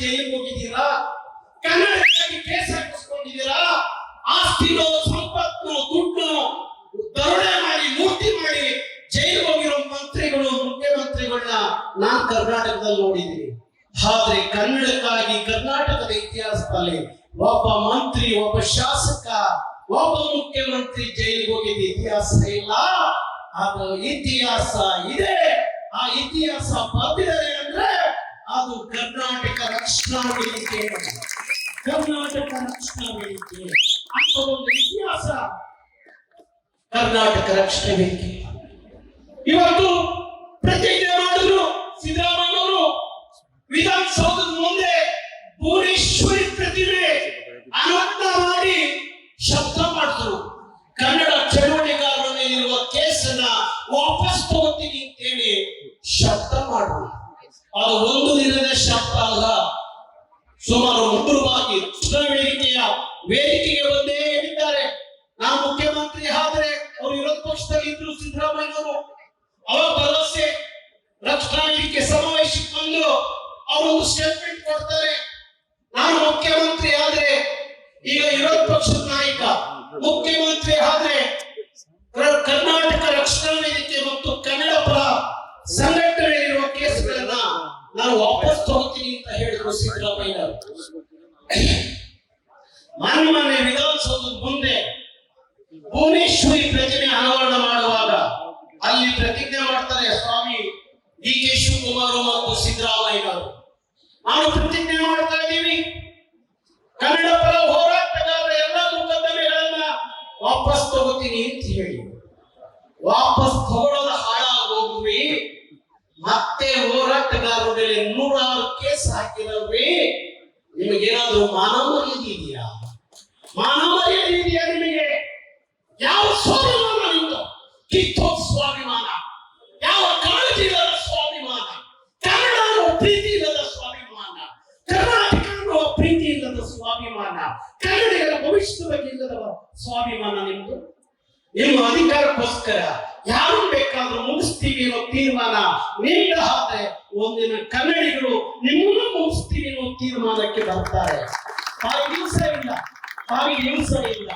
ಜೈಲಿಗೆ ಹೋಗಿದ್ದೀರಾ? ಕನ್ನಡಕ್ಕಾಗಿ ಕೇಸ್ ಹಾಕಿಸ್ಕೊಂಡಿದ್ದೀರಾ? ಆಸ್ತಿನೋ, ಸಂಪತ್ತು, ದುಡ್ಡು ದರೋಡೆ ಮಾಡಿ ಮೂರ್ತಿ ಮಾಡಿ ಜೈಲಿಗೆ ಹೋಗಿರೋ ಮಂತ್ರಿಗಳು, ಮುಖ್ಯಮಂತ್ರಿಗಳನ್ನ ನಾನ್ ಕರ್ನಾಟಕದಲ್ಲಿ ನೋಡಿದ್ದೀನಿ. ಆದ್ರೆ ಕನ್ನಡಕ್ಕಾಗಿ ಕರ್ನಾಟಕದ ಇತಿಹಾಸದಲ್ಲಿ ಒಬ್ಬ ಮಂತ್ರಿ, ಒಬ್ಬ ಶಾಸಕ, ಒಬ್ಬ ಮುಖ್ಯಮಂತ್ರಿ ಜೈಲಿಗೆ ಹೋಗಿದ್ದ ಇತಿಹಾಸ ಇಲ್ಲ. ಅದು ಇತಿಹಾಸ ಇದೆ. ಆ ಇತಿಹಾಸ ಕರ್ನಾಟಕ ಕರ್ನಾಟಕ ರಕ್ಷಣಾ ವೇದಿಕೆ ಅಂತ ಒಂದು ಇತಿಹಾಸ ಕರ್ನಾಟಕ ಇವತ್ತು ಪ್ರತಿಜ್ಞೆ ಮಾಡಿದ್ರು ಸಿದ್ದರಾಮಯ್ಯನವರು. ವಿಧಾನಸೌಧದ ಮುಂದೆ ಭುವನೇಶ್ವರಿ ಪ್ರತಿಮೆ ಅನಾಥ ಮಾಡಿ ಶಬ್ದ ಮಾಡಿದ್ರು. ಕನ್ನಡ ಚಳವಳಿಗಾರರ ಮೇಲಿರುವ ಕೇಸನ್ನ ವಾಪಸ್ ತಗೋತೀನಿ ಅಂತೇಳಿ ಶಬ್ದ ಮಾಡಿದ್ರು. ಅದು ಒಂದು ದಿನದ ಶಬ್ದ. ಸುಮಾರು ರಕ್ಷಣಾ ವೇದಿಕೆಯ ವೇದಿಕೆಗೆ ಬಂದೇ ಹೇಳಿದ್ದಾರೆ. ನಾನು ಮುಖ್ಯಮಂತ್ರಿ ಆದ್ರೆ ಅವರು ವಿರೋಧ ಪಕ್ಷದಲ್ಲಿ ಇದ್ರು ಸಿದ್ದರಾಮಯ್ಯನವರು. ಅವರ ಭರವಸೆ ರಕ್ಷಣಾ ವೇದಿಕೆ ಸಮಾವೇಶಕ್ಕೆ ಬಂದು ಅವರು ಒಂದು ಸ್ಟೇಟ್ಮೆಂಟ್ ಕೊಡ್ತಾರೆ. ನಾನು ಮುಖ್ಯಮಂತ್ರಿ ಆದ್ರೆ ಈಗ ವಿರೋಧ ಪಕ್ಷದ ನಾಯಕ, ಮುಖ್ಯಮಂತ್ರಿ ಆದ್ರೆ ಕರ್ನಾಟಕ ರಕ್ಷಣಾ ವೇದಿಕೆ ಮತ್ತು ಕನ್ನಡ ಪರ ಸಂಘಟನೆಗಳಿರುವ ಹೇಳಿದ್ರು ಸಿದ್ದರಾಮಯ್ಯ ಮೊನ್ನೆ ಮೊನ್ನೆ ವಿಧಾನಸೌಧದ ಮುಂದೆ ಭುವನೇಶ್ವರಿ ಪ್ರತಿಮೆ ಅನಾವರಣ ಮಾಡುವಾಗ ಅಲ್ಲಿ ಪ್ರತಿಜ್ಞೆ ಮಾಡ್ತಾರೆ ಸ್ವಾಮಿ ಡಿ ಕೆ ಶಿವಕುಮಾರ್ ಮತ್ತು ಸಿದ್ದರಾಮಯ್ಯ ನಾವು ಪ್ರತಿಜ್ಞೆ ಮಾಡ್ತಾ ಇದ್ದೀವಿ ಕನ್ನಡ ಪರ ಹೋರಾಟಗಾರರ ಎಲ್ಲ ಮೊಕದ್ದಮೆಗಳನ್ನ ವಾಪಸ್ ತಗೋತೀನಿ ಅಂತ ಹೇಳಿ. ವಾಪಸ್ ತಗೊಳ್ಳೋದು ಹಾಳಾಗೋಗ್ವಿ ಮತ್ತೆ ಹೋರಾಟಗಾರರ ಮೇಲೆ ನೂರಾರು ಕೇಸ್ ಹಾಕಿದವ್ರಿ ನಿಮಗೇನಾದ್ರೂ ಮಾನವ ಮರ್ಯಾದೆ ಇದೆಯಾ? ಮಾನವ ಮರ್ಯಾದೆ ಇದೆಯಾ ನಿಮಗೆ? ಯಾವ ಸ್ವಾಭಿಮಾನ ನಿಮ್ದು ಕಿತ್ತೋ ಸ್ವಾಭಿಮಾನ ಯಾವ ಕಾಳಜಿ ಇಲ್ಲದ ಸ್ವಾಭಿಮಾನ. ಕನ್ನಡ ಪ್ರೀತಿ ಇಲ್ಲದ ಸ್ವಾಭಿಮಾನ. ಕರ್ನಾಟಕ ಅನ್ನುವ ಪ್ರೀತಿ ಇಲ್ಲದ ಸ್ವಾಭಿಮಾನ. ಕನ್ನಡಿಗರ ಭವಿಷ್ಯದ ಬಗ್ಗೆ ಇಲ್ಲದ ಸ್ವಾಭಿಮಾನ ನಿಮ್ದು? ನಿಮ್ಮ ಅಧಿಕಾರಕ್ಕೋಸ್ಕರ ಯಾರು ಬೇಕಾದ್ರೂ ಮುಗಿಸ್ತೀವಿ ಅನ್ನೋ ತೀರ್ಮಾನ ನೀಡ ಆದ್ರೆ ಒಂದಿನ ಕನ್ನಡಿಗರು ನಿಮ್ಮನ್ನು ಮುಗಿಸ್ತೀವಿ ಅನ್ನೋ ತೀರ್ಮಾನಕ್ಕೆ ಬರ್ತಾರೆ. ಆ ಹಿಂಸೆ ಇಲ್ಲ. ಹಾಗೆ ಹಿಂಸೆ ಇಲ್ಲ.